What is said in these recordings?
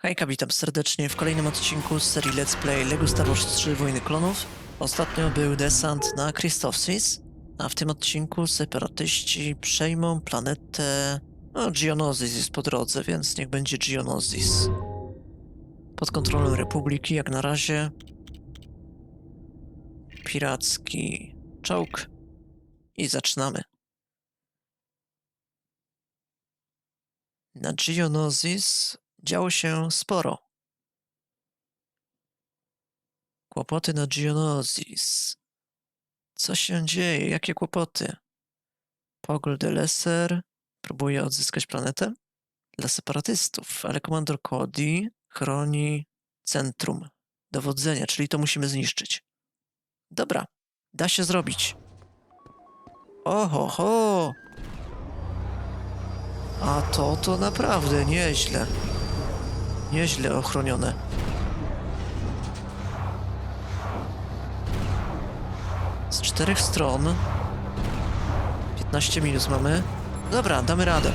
Hejka, witam serdecznie w kolejnym odcinku z serii Let's Play LEGO Star Wars 3 Wojny Klonów. Ostatnio był desant na Christophsis, a w tym odcinku separatyści przejmą planetę... No, Geonosis jest po drodze, więc niech będzie Geonosis. Pod kontrolą Republiki, jak na razie. Piracki czołg. I zaczynamy. Na Geonosis działo się sporo. Kłopoty na Geonosis. Co się dzieje? Jakie kłopoty? Pogol de Lesser próbuje odzyskać planetę dla separatystów, ale komandor Cody chroni centrum dowodzenia, czyli to musimy zniszczyć. Dobra, da się zrobić. Oho, ho! A to to naprawdę nieźle. Nieźle ochronione. Z czterech stron. 15 minut mamy. Dobra, damy radę.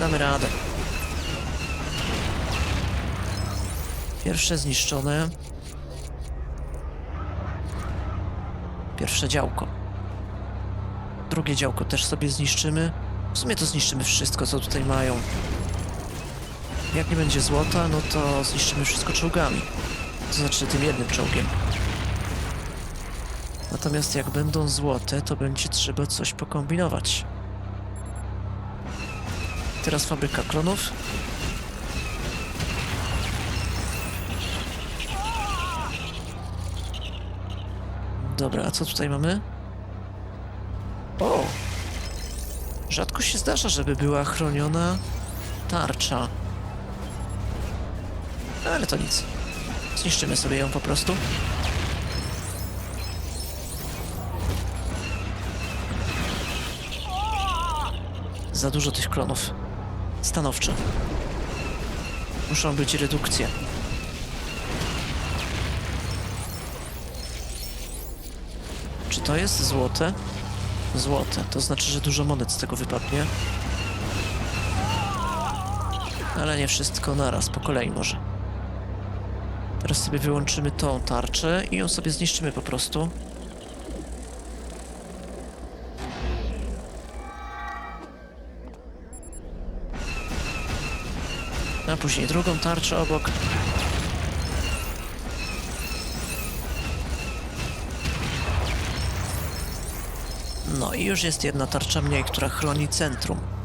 Damy radę. Pierwsze zniszczone. Pierwsze działko. Drugie działko też sobie zniszczymy. W sumie to zniszczymy wszystko, co tutaj mają. Jak nie będzie złota, no to zniszczymy wszystko czołgami. To znaczy tym jednym czołgiem. Natomiast jak będą złote, to będzie trzeba coś pokombinować. Teraz fabryka klonów. Dobra, a co tutaj mamy? O! Rzadko się zdarza, żeby była chroniona tarcza. Ale to nic. Zniszczymy sobie ją po prostu. Za dużo tych klonów. Stanowczo. Muszą być redukcje. Czy to jest złote? Złote. To znaczy, że dużo monet z tego wypadnie. Ale nie wszystko naraz, po kolei może. Teraz sobie wyłączymy tą tarczę i ją sobie zniszczymy po prostu. A później drugą tarczę obok. No i już jest jedna tarcza mniej, która chroni centrum.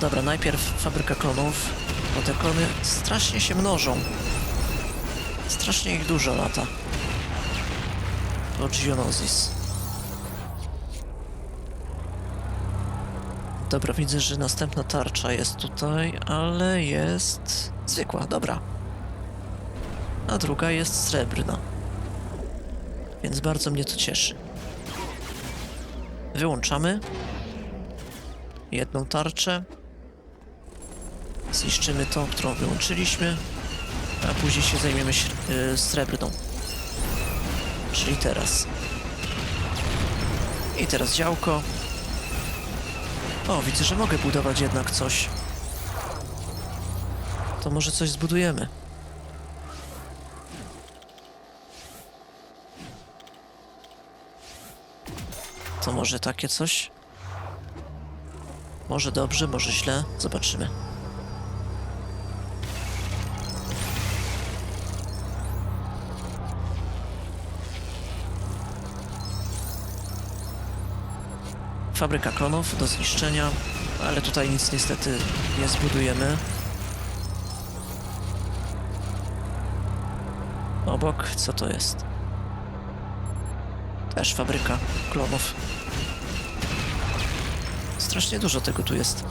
Dobra, najpierw fabryka klonów, bo te klony strasznie się mnożą. Strasznie ich dużo lata. To Geonosis. Dobra, widzę, że następna tarcza jest tutaj, ale jest zwykła, dobra. A druga jest srebrna. Więc bardzo mnie to cieszy. Wyłączamy jedną tarczę. Zniszczymy tą, którą wyłączyliśmy, a później się zajmiemy y, srebrną. Czyli teraz. I teraz działko. O, widzę, że mogę budować jednak coś. To może coś zbudujemy. To może takie coś? Może dobrze, może źle. Zobaczymy. Fabryka klonów do zniszczenia, ale tutaj nic niestety nie zbudujemy. Obok, co to jest? Też fabryka klonów. Strasznie dużo tego tu jest.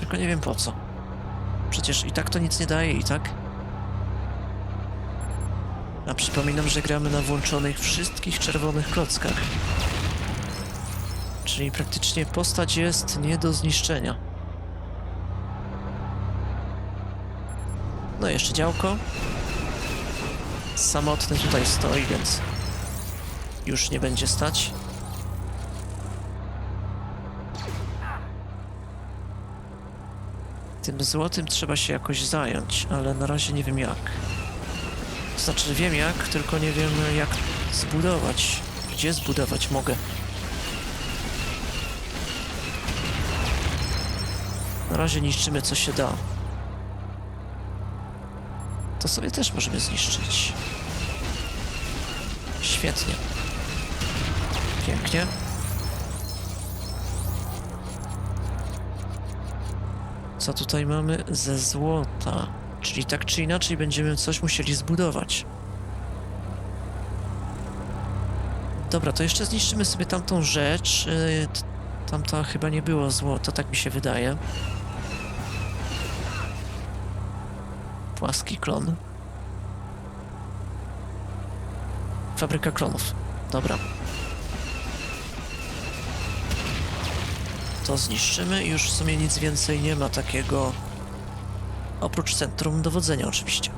Tylko nie wiem po co. Przecież i tak to nic nie daje, i tak. A przypominam, że gramy na włączonych wszystkich czerwonych klockach. Czyli praktycznie postać jest nie do zniszczenia. No jeszcze działko. Samotny tutaj stoi, więc już nie będzie stać. Tym złotym trzeba się jakoś zająć, ale na razie nie wiem jak. Znaczy wiem jak, tylko nie wiem jak zbudować. Gdzie zbudować mogę. Na razie niszczymy co się da. To sobie też możemy zniszczyć. Świetnie. Pięknie. Co tutaj mamy? Ze złota. Czyli tak czy inaczej będziemy coś musieli zbudować. Dobra, to jeszcze zniszczymy sobie tamtą rzecz. T- Tamta chyba nie było złoto, tak mi się wydaje. Płaski klon. Fabryka klonów. Dobra. To zniszczymy już w sumie nic więcej nie ma takiego. Oprócz centrum dowodzenia, oczywiście.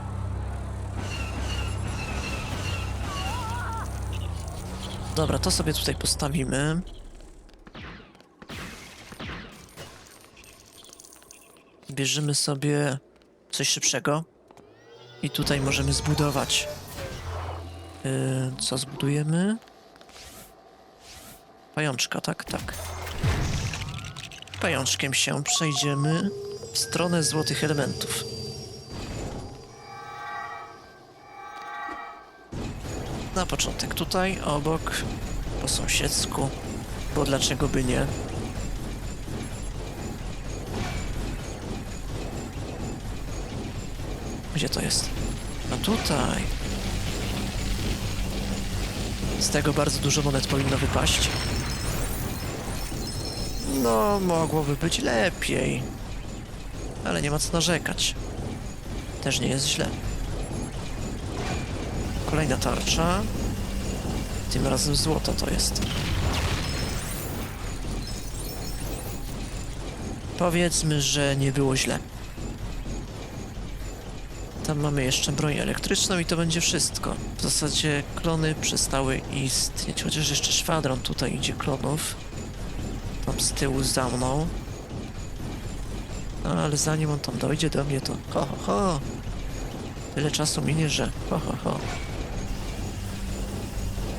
Dobra, to sobie tutaj postawimy. Bierzemy sobie coś szybszego. I tutaj możemy zbudować. Yy, co zbudujemy? Pajączka, tak, tak. Pajączkiem się przejdziemy w stronę złotych elementów. Na początek tutaj, obok, po sąsiedzku, bo dlaczego by nie? Gdzie to jest? No tutaj. Z tego bardzo dużo monet powinno wypaść. No, mogłoby być lepiej. Ale nie ma co narzekać. Też nie jest źle. Kolejna tarcza. Tym razem złota to jest. Powiedzmy, że nie było źle. Tam mamy jeszcze broń elektryczną i to będzie wszystko. W zasadzie klony przestały istnieć, chociaż jeszcze szwadron tutaj idzie klonów. Tam z tyłu za mną. No ale zanim on tam dojdzie do mnie, to ho ho ho. Tyle czasu minie, że ho ho ho.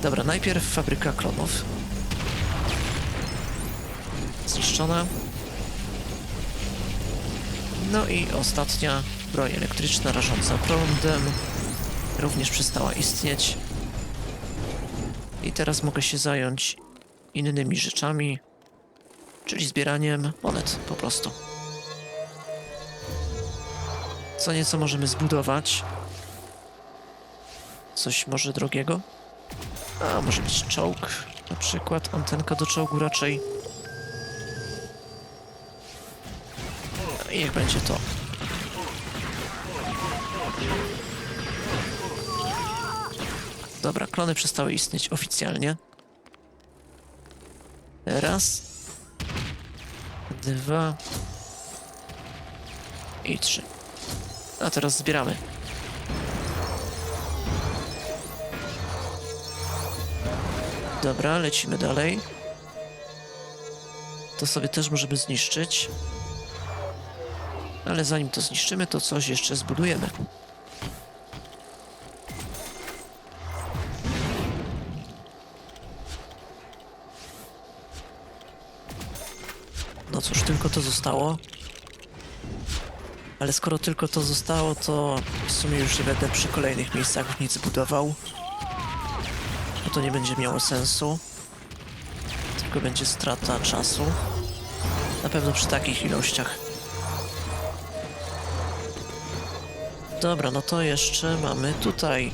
Dobra, najpierw fabryka klonów. Zniszczona. No i ostatnia broń elektryczna rażąca prądem. Również przestała istnieć. I teraz mogę się zająć innymi rzeczami, czyli zbieraniem monet po prostu. Co nieco możemy zbudować. Coś może drogiego? A, może być czołg, na przykład antenka do czołgu raczej. No i niech będzie to. Dobra, klony przestały istnieć oficjalnie. Raz. Dwa. I trzy. A teraz zbieramy. Dobra, lecimy dalej. To sobie też możemy zniszczyć. Ale zanim to zniszczymy, to coś jeszcze zbudujemy. Cóż, tylko to zostało. Ale skoro tylko to zostało, to w sumie już nie będę przy kolejnych miejscach nic budował. Bo to nie będzie miało sensu. Tylko będzie strata czasu. Na pewno przy takich ilościach. Dobra, no to jeszcze mamy tutaj.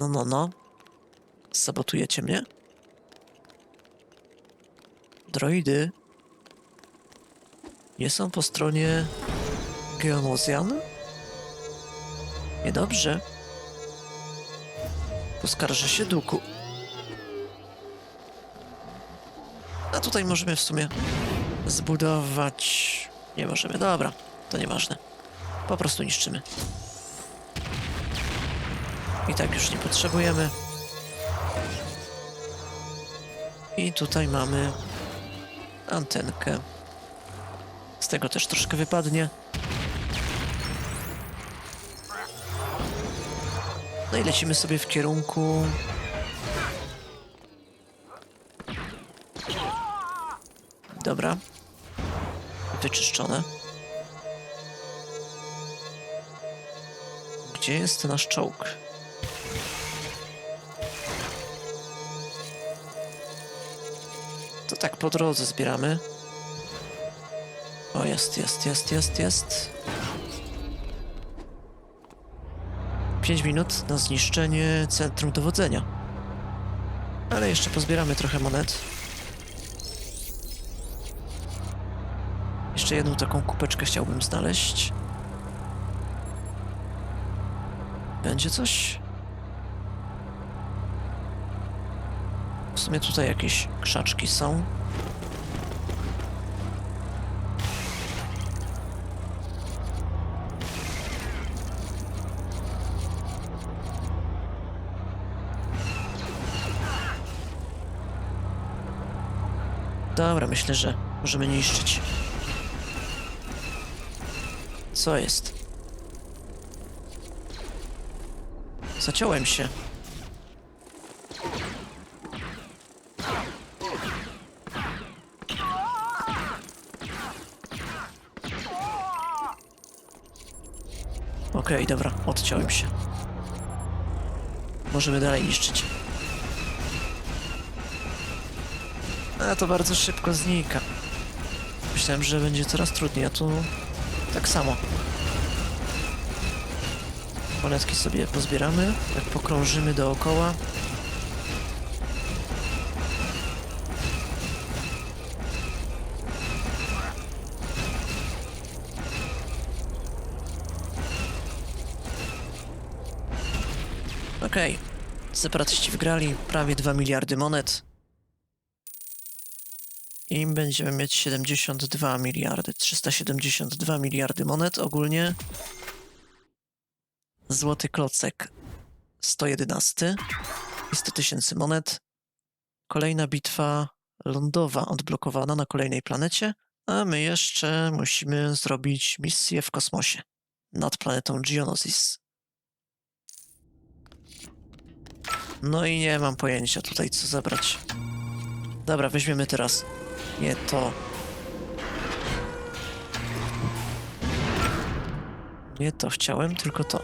No, no, no. Sabotujecie mnie? Droidy nie są po stronie Geonosian? Niedobrze. Poskarżę się duku. A tutaj możemy w sumie zbudować... Nie możemy, dobra, to nieważne. Po prostu niszczymy. I tak już nie potrzebujemy. I tutaj mamy antenkę. Z tego też troszkę wypadnie. No i lecimy sobie w kierunku... Dobra. Wyczyszczone. Gdzie jest nasz czołg? Tak po drodze zbieramy. O, jest, jest, jest, jest, jest. 5 minut na zniszczenie centrum dowodzenia. Ale jeszcze pozbieramy trochę monet. Jeszcze jedną taką kupeczkę chciałbym znaleźć. Będzie coś? Sumie tutaj jakieś krzaczki są. Dobra, myślę, że możemy niszczyć. Co jest? Zaciąłem się. Okej, dobra, odciąłem się. Możemy dalej niszczyć. A to bardzo szybko znika. Myślałem, że będzie coraz trudniej, a tu tak samo. Monetki sobie pozbieramy, tak pokrążymy dookoła. Okej, separatyści wygrali prawie 2 miliardy monet. I będziemy mieć 72 miliardy, 372 miliardy monet ogólnie. Złoty klocek 111 i 100 tysięcy monet. Kolejna bitwa lądowa odblokowana na kolejnej planecie, a my jeszcze musimy zrobić misję w kosmosie nad planetą Geonosis. No i nie mam pojęcia tutaj co zabrać. Dobra, weźmiemy teraz nie to. Nie to chciałem, tylko to.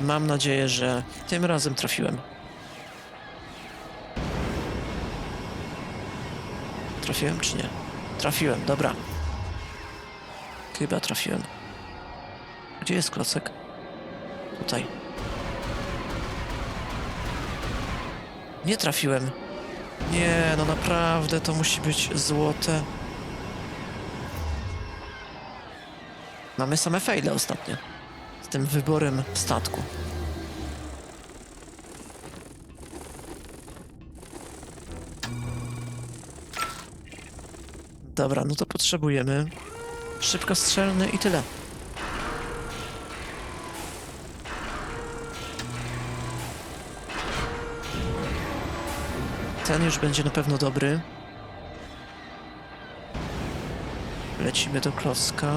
Mam nadzieję, że tym razem trafiłem. Trafiłem czy nie? Trafiłem, dobra. Chyba trafiłem. Gdzie jest klocek? Tutaj. Nie trafiłem. Nie, no naprawdę to musi być złote. Mamy same fejle ostatnio. Z tym wyborem statku. Dobra, no to potrzebujemy szybkostrzelny i tyle. Ten już będzie na pewno dobry. Lecimy do klocka.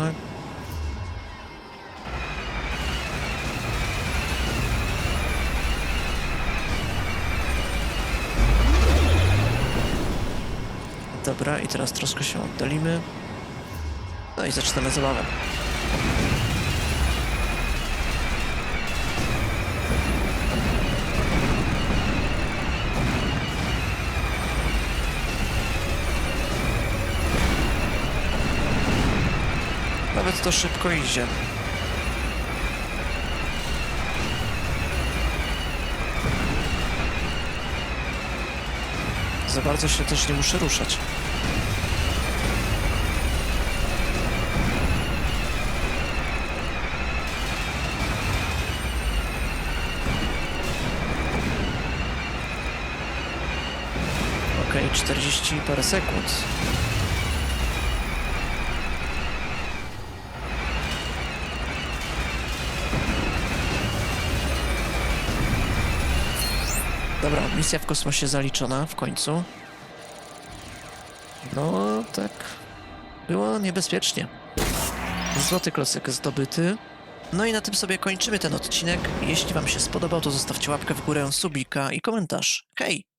Dobra, i teraz troszkę się oddalimy. No i zaczynamy zabawę. Nawet to szybko idzie. Za bardzo się też nie muszę ruszać. Okej, 40 parę sekund. Dobra, misja w kosmosie zaliczona w końcu. No, tak. Było niebezpiecznie. Złoty klocek zdobyty. No i na tym sobie kończymy ten odcinek. Jeśli Wam się spodobał, to zostawcie łapkę w górę, subika i komentarz. Hej!